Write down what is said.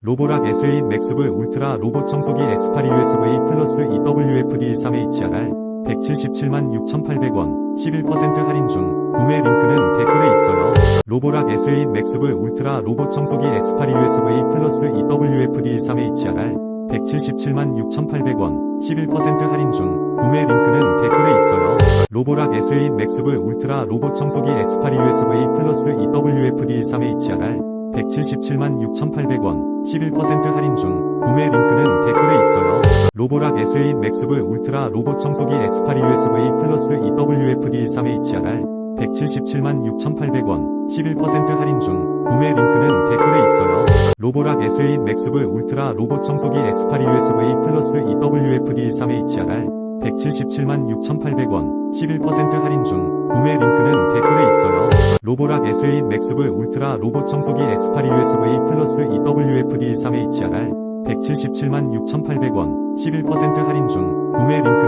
로보락 S8 맥스브 울트라 로봇 청소기 S8 USB 플러스 EWFD 3HRR 177만 6,800원 11% 할인 중 구매 링크는 댓글에 있어요. 로보락 S8 맥스브 울트라 로봇 청소기 S8 USB 플러스 EWFD 3HRR 177만 6,800원 11% 할인 중 구매 링크는 댓글에 있어요. 로보락 S8 맥스브 울트라 로봇 청소기 S8 USB 플러스 EWFD 3HRR 177만 6,800원 11% 할인 중 구매 링크는 댓글에 있어요. 로보락 S8 맥스브 울트라 로봇 청소기 S8 USB 플러스 EWFD 3HRR 177만 6,800원 11% 할인 중 구매 링크는 댓글에 있어요. 로보락 S8 맥스브 울트라 로봇 청소기 S8 USB 플러스 EWFD 3HRR 177만 6,800원 11% 할인 중 로보락 S8 맥스브 울트라 로봇 청소기 S8 USB 플러스 EWFD 3HRR 177만 6,800원 11% 할인 중 구매 링크는